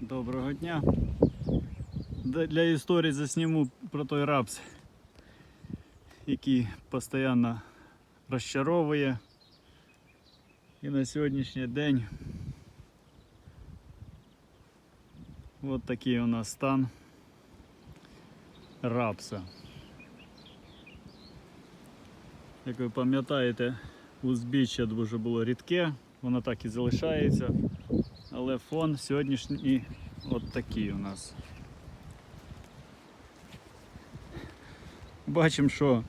Доброго дня. Для історії засніму про той рапс, який постійно розчаровує. І на сьогоднішній день от такий у нас стан рапса. Як ви пам'ятаєте, узбіччя дуже було рідке, воно так і залишається. Але фон сьогоднішній от такий у нас. Бачимо, що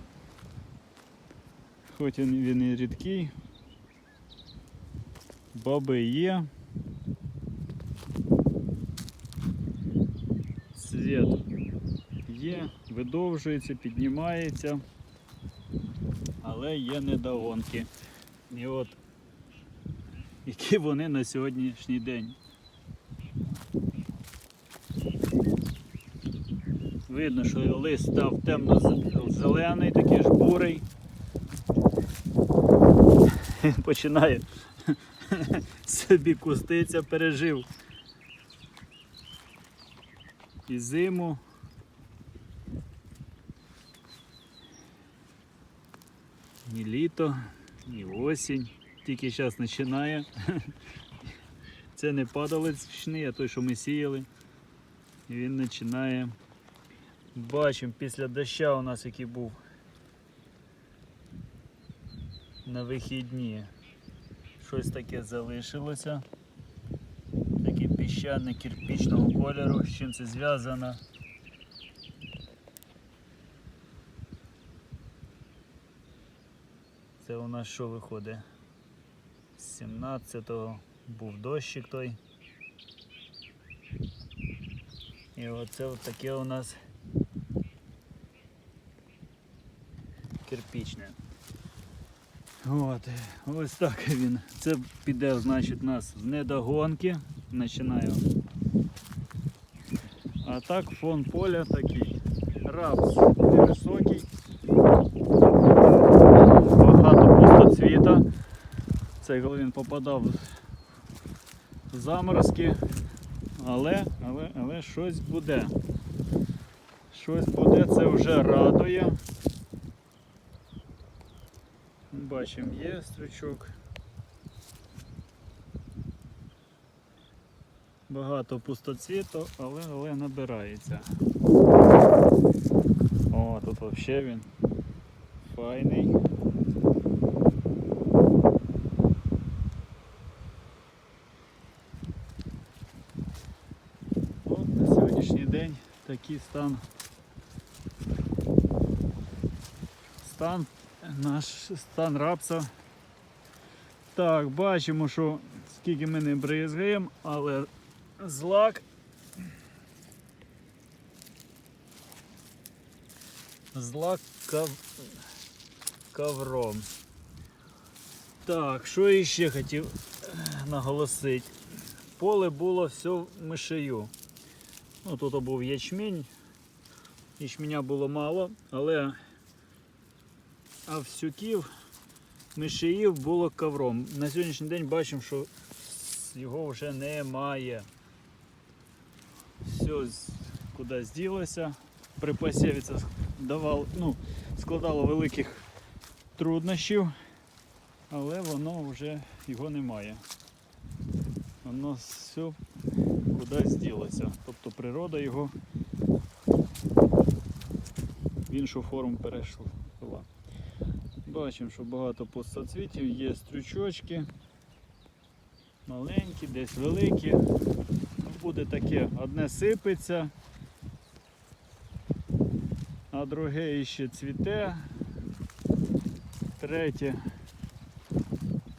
хоч він, і рідкий, баби є. Світ є, видовжується, піднімається, але є недогонки. І от які вони на сьогоднішній день. Видно, що лист став темно-зелений, такий ж бурий. Починає собі кустиця, пережив. І зиму. І літо, і осінь тільки зараз починає. Це не падаличний, а той, що ми сіяли. І він починає. Бачимо після доща у нас який був на вихідні. Щось таке залишилося. Таке піщане кирпічного кольору. З чим це зв'язано? Це у нас що виходить? З 17-го був дощик той. І оце таке у нас кирпічне. От, ось так він. Це піде, значить, у нас в недогонки. Починаю. А так фон поля такий. Рапс невисокий. Багато пустоцвіта. Це коли він попадав в заморозки. Але, але, але щось буде. Щось буде, це вже радує. Бачимо, є стрючок. Багато пустоцвіту, але, але набирається. О, тут взагалі він файний. От на сьогоднішній день такий стан. Стан, наш стан рапса. Так, бачимо, що скільки ми не бризгаємо, але злак. Злак кав... ковром. Так, що я ще хотів е, наголосити? Поле було все в мишею. Ну, тут був ячмінь. Ячменя було мало, але авсюків, мишеїв було ковром. На сьогоднішній день бачимо, що його вже немає. Все куди зділося. При посіві це давало, ну, складало великих труднощів, але воно вже його немає. Воно все кудись зділося. Тобто природа його в іншу форму перейшла. Бачимо, що багато пустоцвітів, є стрючочки, маленькі, десь великі. Ну, Буде таке, одне сипеться, а друге іще цвіте, третє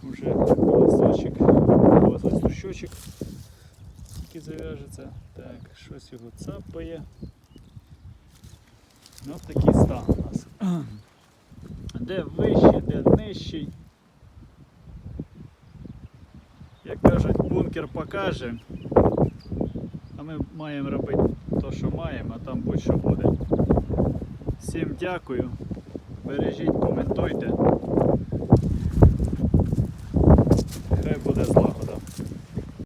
вже волосочок, стручочок, який зав'яжеться. Так, щось його цапає. Ну, такий стан у нас. Де вищий, де нижчий. Як кажуть, бункер покаже. А ми маємо робити те, що маємо, а там будь-що буде. Всім дякую. Бережіть, коментуйте. Хай буде злагода.